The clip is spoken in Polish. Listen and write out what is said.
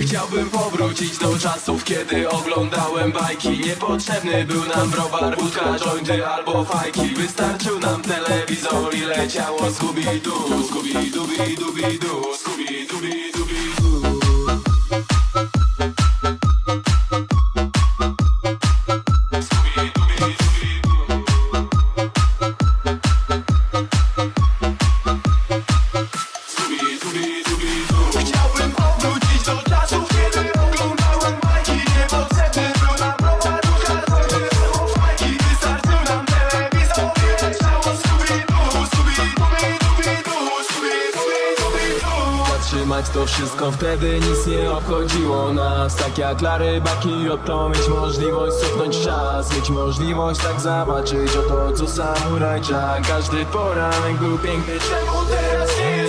Chciałbym powrócić do czasów, kiedy oglądałem bajki. Niepotrzebny był nam browar, wódka, jointy albo fajki. Wystarczył nam telewizor i leciało Scooby-Doo Scooby-Dooby-Dooby-Doo Scooby-Dooby-Dooby-Doo Zatrzymać to wszystko. Wtedy nic nie obchodziło nas. Tak jak Lary Baki, oto mieć możliwość cofnąć czas. Mieć możliwość tak zobaczyć. Oto co samuraj Jack Każdy poranek był piękny, czemu teraz nie